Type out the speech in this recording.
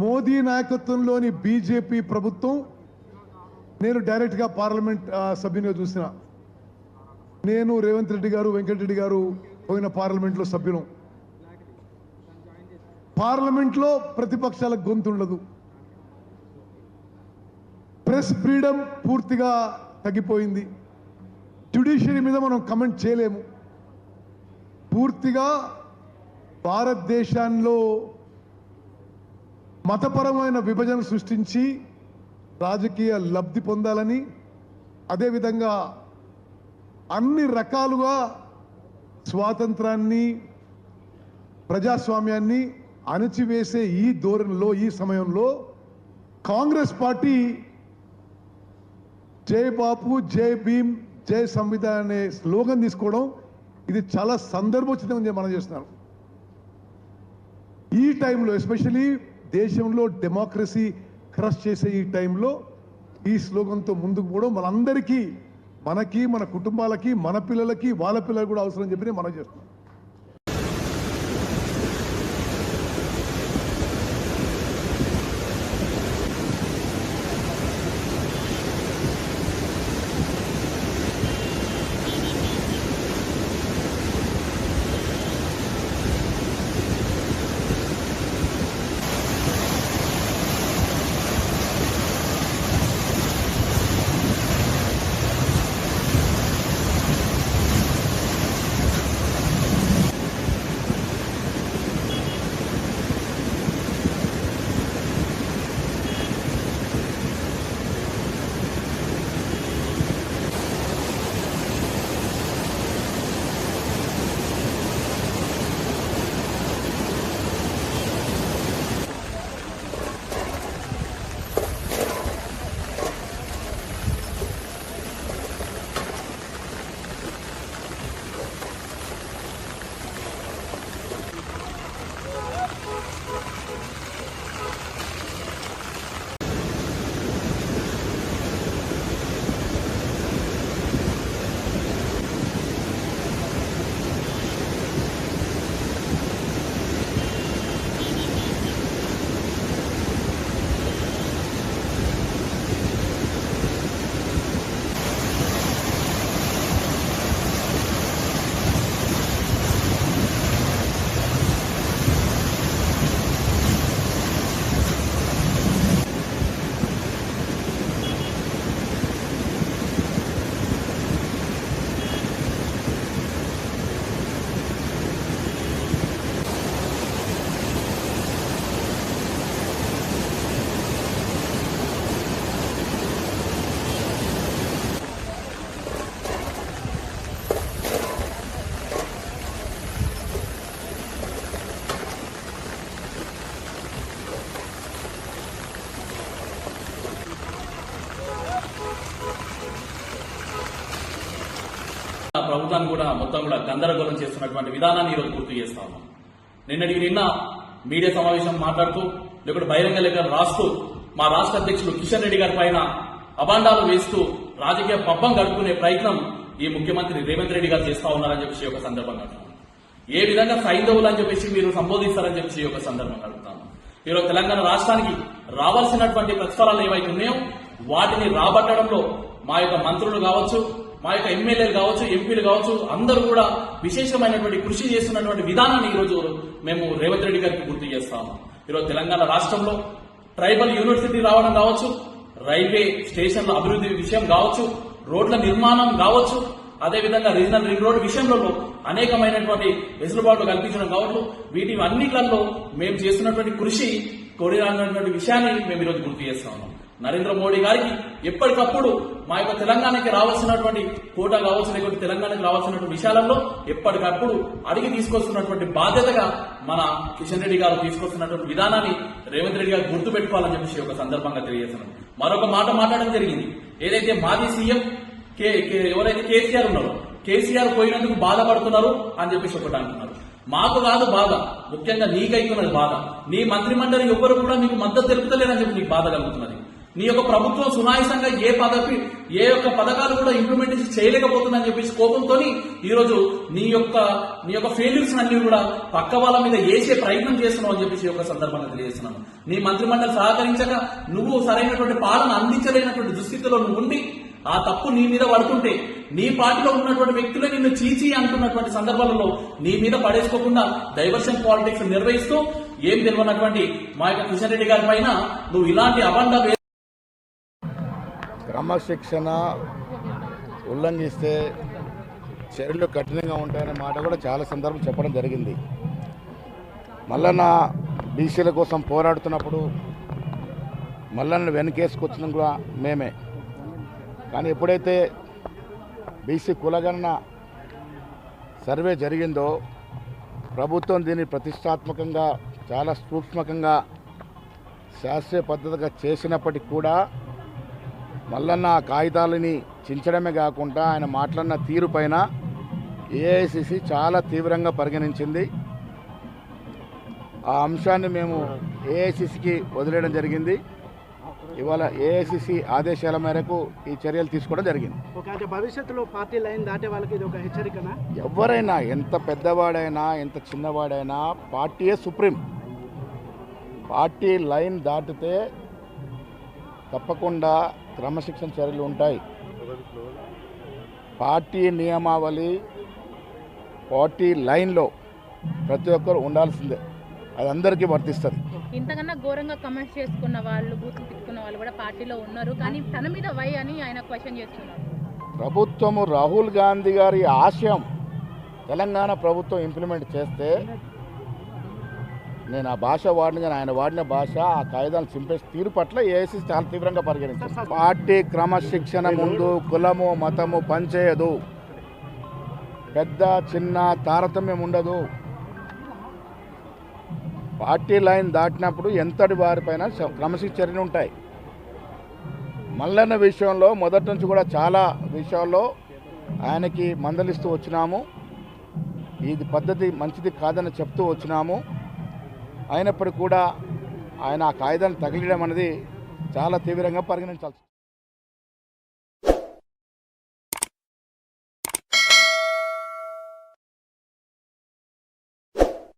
మోదీ నాయకత్వంలోని బీజేపీ ప్రభుత్వం నేను డైరెక్ట్గా పార్లమెంట్ సభ్యునిగా చూసిన. నేను రేవంత్ రెడ్డి గారు వెంకటరెడ్డి గారు పోయిన పార్లమెంట్లో సభ్యులం. పార్లమెంట్లో ప్రతిపక్షాల గొంతు ఉండదు. ప్రెస్ ఫ్రీడమ్ పూర్తిగా తగ్గిపోయింది. జ్యుడిషియరీ మీద మనం కమెంట్ చేయలేము. పూర్తిగా భారతదేశంలో మతపరమైన విభజన సృష్టించి రాజకీయ లబ్ధి పొందాలని అదేవిధంగా అన్ని రకాలుగా స్వాతంత్రాన్ని ప్రజాస్వామ్యాన్ని అణచివేసే ఈ ధోరణిలో ఈ సమయంలో కాంగ్రెస్ పార్టీ జై బాపు జై భీమ్ జై సంవిధాన్ అనే స్లోగన్ తీసుకోవడం ఇది చాలా సందర్భోచితం మనం చేస్తున్నాను ఈ టైంలో ఎస్పెషలీ దేశంలో డెమోక్రసీ క్రష్ చేసే ఈ టైంలో ఈ స్లోగన్తో ముందుకు పోవడం మనందరికీ మనకి మన కుటుంబాలకి మన పిల్లలకి వాళ్ళ పిల్లలకి కూడా అవసరం చెప్పి మనం చేస్తున్నాం ప్రభుత్వాన్ని కూడా మొత్తం కూడా గందరగోళం చేస్తున్నటువంటి విధానాన్ని ఈరోజు గుర్తు చేస్తా ఉన్నాం. నిన్నటికి నిన్న మీడియా సమావేశం మాట్లాడుతూ లేకుంటే బహిరంగ లేఖలు రాస్తూ మా రాష్ట్ర అధ్యక్షులు కిషన్ రెడ్డి గారి పైన అబాండాలు వేస్తూ రాజకీయ పబ్బం గడుపుకునే ప్రయత్నం ఈ ముఖ్యమంత్రి రేవంత్ రెడ్డి గారు చేస్తా ఉన్నారని చెప్పేసి ఒక సందర్భంగా ఏ విధంగా సైంధవులు అని చెప్పేసి మీరు సంబోధిస్తారని చెప్పేసి ఒక సందర్భంగా అడుగుతాను ఈరోజు తెలంగాణ రాష్ట్రానికి రావాల్సినటువంటి ప్రతిఫలాలు ఏవైతే ఉన్నాయో వాటిని రాబట్టడంలో మా యొక్క మంత్రులు కావచ్చు మా యొక్క ఎమ్మెల్యేలు కావచ్చు ఎంపీలు కావచ్చు అందరూ కూడా విశేషమైనటువంటి కృషి చేస్తున్నటువంటి విధానాన్ని ఈరోజు మేము రేవంత్ రెడ్డి గారికి గుర్తు చేస్తాము ఈరోజు తెలంగాణ రాష్ట్రంలో ట్రైబల్ యూనివర్సిటీ రావడం కావచ్చు రైల్వే స్టేషన్ల అభివృద్ధి విషయం కావచ్చు రోడ్ల నిర్మాణం కావచ్చు అదేవిధంగా రీజనల్ రింగ్ రోడ్ విషయంలో అనేకమైనటువంటి వెసులుబాట్లు కల్పించడం కావచ్చు. వీటి అన్నిట్లలో మేము చేస్తున్నటువంటి కృషి కొడిరానటువంటి విషయాన్ని మేము ఈరోజు గుర్తు చేస్తా ఉన్నాం. నరేంద్ర మోడీ గారికి ఎప్పటికప్పుడు మా యొక్క తెలంగాణకి రావాల్సినటువంటి కోట కావచ్చు తెలంగాణకి రావాల్సినటువంటి విషయాలలో ఎప్పటికప్పుడు అడిగి తీసుకొస్తున్నటువంటి బాధ్యతగా మన కిషన్ రెడ్డి గారు తీసుకొస్తున్నటువంటి విధానాన్ని రేవంత్ రెడ్డి గారు గుర్తు పెట్టుకోవాలని చెప్పేసి ఒక సందర్భంగా తెలియజేస్తున్నాం. మరొక మాట మాట్లాడడం జరిగింది. ఏదైతే మాజీ సీఎం కే ఎవరైతే కేసీఆర్ ఉన్నారో కేసీఆర్ పోయినందుకు బాధపడుతున్నారు అని చెప్పేసి ఒకటి అంటున్నారు. మాకు కాదు బాధ ముఖ్యంగా నీకైతున్నది బాధ. నీ మంత్రి మండలి ఎవ్వరు కూడా నీకు మద్దతు తెలుపుతలేరని చెప్పి నీకు బాధ కలుగుతున్నది. నీ యొక్క ప్రభుత్వం సునాయసంగా ఏ పదవి ఏ యొక్క పథకాలు కూడా ఇంప్లిమెంట్ చేయలేకపోతుందని చెప్పేసి కోపంతో ఈరోజు నీ యొక్క నీ యొక్క ఫెయిల్యూర్స్ అన్ని కూడా పక్క వాళ్ళ మీద వేసే ప్రయత్నం చేస్తున్నావు అని చెప్పేసి యొక్క సందర్భంగా తెలియజేస్తున్నాను. నీ మంత్రిమండలి సహకరించక నువ్వు సరైనటువంటి పాలన అందించలేనటువంటి దుస్థితిలో నువ్వు ఉండి ఆ తప్పు నీ మీద పడుతుంటే నీ పార్టీలో ఉన్నటువంటి వ్యక్తులే నిన్ను చీచి అంటున్నటువంటి సందర్భాలలో నీ మీద పడేసుకోకుండా డైవర్షన్ పాలిటిక్స్ నిర్వహిస్తూ ఏం తెలియనటువంటి మా యొక్క కిషన్ రెడ్డి గారి పైన నువ్వు ఇలాంటి అబండ క్రమశిక్షణ ఉల్లంఘిస్తే చర్యలు కఠినంగా ఉంటాయనే మాట కూడా చాలా సందర్భం చెప్పడం జరిగింది. మల్లన్న బీసీల కోసం పోరాడుతున్నప్పుడు మల్లన్న వెనకేసుకొచ్చిన కూడా మేమే. కానీ ఎప్పుడైతే బీసీ కులగణన సర్వే జరిగిందో ప్రభుత్వం దీన్ని ప్రతిష్టాత్మకంగా చాలా సూక్ష్మకంగా శాస్త్రీయ పద్ధతిగా చేసినప్పటికి కూడా మల్లన్న ఆ కాగితాలని చించడమే కాకుండా ఆయన మాట్లాడిన తీరు పైన ఏఐసిసి చాలా తీవ్రంగా పరిగణించింది. ఆ అంశాన్ని మేము ఏఐసిసికి వదిలేయడం జరిగింది. ఇవాళ ఏఐసిసి ఆదేశాల మేరకు ఈ చర్యలు తీసుకోవడం జరిగింది. భవిష్యత్తులో పార్టీ లైన్ దాటే వాళ్ళకి ఇది ఒక హెచ్చరికనా? ఎవరైనా ఎంత పెద్దవాడైనా ఎంత చిన్నవాడైనా పార్టీయే సుప్రీం. పార్టీ లైన్ దాటితే తప్పకుండా క్రమశిక్షణ చర్యలు ఉంటాయి. పార్టీ నియమావళి పార్టీ లైన్లో ప్రతి ఒక్కరు ఉండాల్సిందే. అది అందరికీ వర్తిస్తుంది. ఇంతకన్నా ఘోరంగా కమెంట్స్ చేసుకున్న వాళ్ళు బూతులు తిట్టుకున్న వాళ్ళు కూడా పార్టీలో ఉన్నారు. కానీ తన మీద వై అని ఆయన క్వశ్చన్ చేస్తున్నారు. ప్రభుత్వము రాహుల్ గాంధీ గారి ఆశయం తెలంగాణ ప్రభుత్వం ఇంప్లిమెంట్ చేస్తే నేను ఆ భాష వాడిన కానీ ఆయన వాడిన భాష ఆ కాగితాలు చింపేసి తీరు పట్ల ఏసీ చాలా తీవ్రంగా పరిగణించారు పార్టీ క్రమశిక్షణ ముందు కులము మతము పనిచేయదు. పెద్ద చిన్న తారతమ్యం ఉండదు. పార్టీ లైన్ దాటినప్పుడు ఎంతటి వారిపైన క్రమశిక్షణ ఉంటాయి. మల్లన్న విషయంలో మొదటి నుంచి కూడా చాలా విషయాల్లో ఆయనకి మందలిస్తూ వచ్చినాము. ఇది పద్ధతి మంచిది కాదని చెప్తూ వచ్చినాము. అయినప్పటికీ కూడా ఆయన ఆ కాగితాన్ని తగిలియడం అనేది చాలా తీవ్రంగా పరిగణించాల్సి